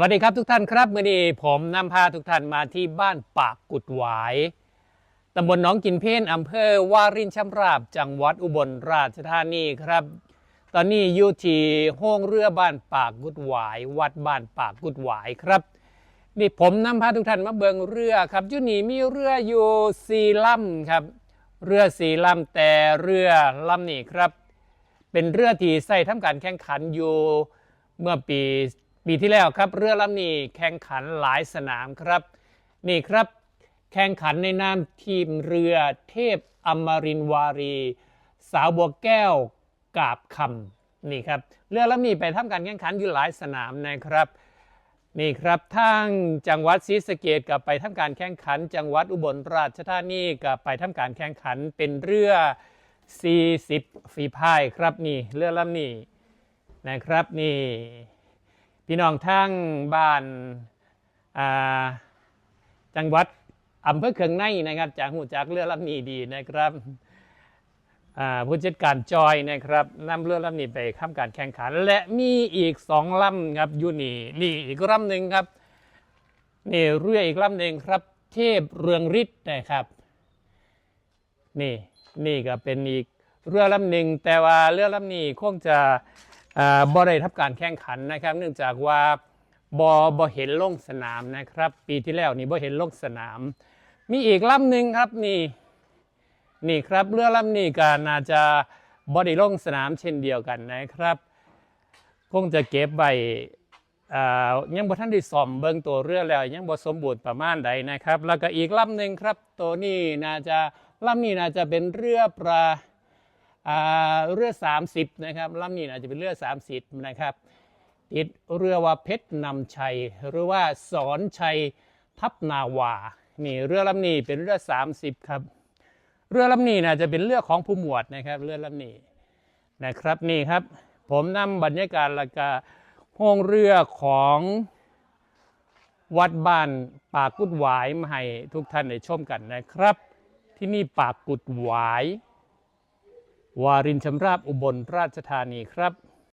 วัสดีครับทุกท่านครับมื่อนี้ผมนำพาทุกท่านมาที่บ้านปากกุดหวายตำบลหนองกินเพนอำเภอวารินชำราบ จังหวัดอุบลราชธานีครับ ตอนนี้อยู่ที่ห้องเรือบ้านปากกุดหวาย วัดบ้านปากกุดหวายครับนี่ผมนำพาทุกท่านมาเบิงเรือครับยู่นี่มีเรืออยู่สี่ลำครับ เรือสี่ลำแต่เรือลำนี้ครับ เป็นเรือที่ใส่ทำการแข่งขันอยู่เมื่อปี ปีที่แล้วครับเรือลำนี้แข่งขันหลายสนามครับ นี่ครับแข่งขันในนามทีมเรือเทพอมรินวารี สาวบัวแก้วกาบคำนี่ครับเรือลำนี้ไปทำการแข่งขันอยู่หลายสนามนะครับนี่ครับทางจังหวัดศรีสะเกดกับไปทำการแข่งขัน จังหวัดอุบลราชธานีกับไปทำการแข่งขันเป็นเรือ 40 ฝีพายครับนี่เรือลำนี้นะครับนี่ พี่น้องทางบ้านาจังหวัดอำเภอเคืองในนะครับ จากหูจากเรือลำนี้ดีนะครับผู้จัดการจอยนะครับนำเรือลำนี้ไปทำการแข่งขัน และมีอีกสองลำครับยูนี่นี่อีกลำหนึ่งครับนี่เรืออีกลำหนึ่งครับ เทพเรืองฤทธิ์นะครับ นี่นี่ก็เป็นอีกเรือลำหนึ่งแต่ว่าเรือลำนี้คงจะ บ่ได้ทับการแข่งขันนะครับ เนื่องจากว่าบ่บ่เห็นลงสนามนะครับ ปีที่แล้วนี่บ่เห็นลงสนาม มีอีกลำหนึ่งครับนี่นี่ครับเรือลำนี้ก็น่าจะบ่ได้ลงสนามเช่นเดียวกันนะครับคงจะเก็บไว้ยังบ่ทันได้ซ่อมเบิ่งตัวเรือแล้วยังบ่สมบูรณ์ประมาณใดนะครับ แล้วก็อีกลำหนึ่งครับ ตัวนี้น่าจะลำนี้น่าจะเป็นเรือปลา เรือ 30 นะครับลำนี้น่าจะเป็นเรือ 30 นะครับ ติดเรือว่าเพชรนำชัย หรือว่าสอนชัยทัพนาวา นี่เรือลำนี้เป็นเรือ 30 ครับ เรือลำนี้น่าจะเป็นเรือของผู้หมวดนะครับ เรือลำนี้นะครับนี่ครับ ผมนำบรรยากาศแล้วก็ห้องเรือของวัดบ้านปากกุดหวายมาให้ทุกท่านได้ชมกันนะครับ ที่นี่ปากกุดหวาย วารินชำราบอุบลราชธานีครับ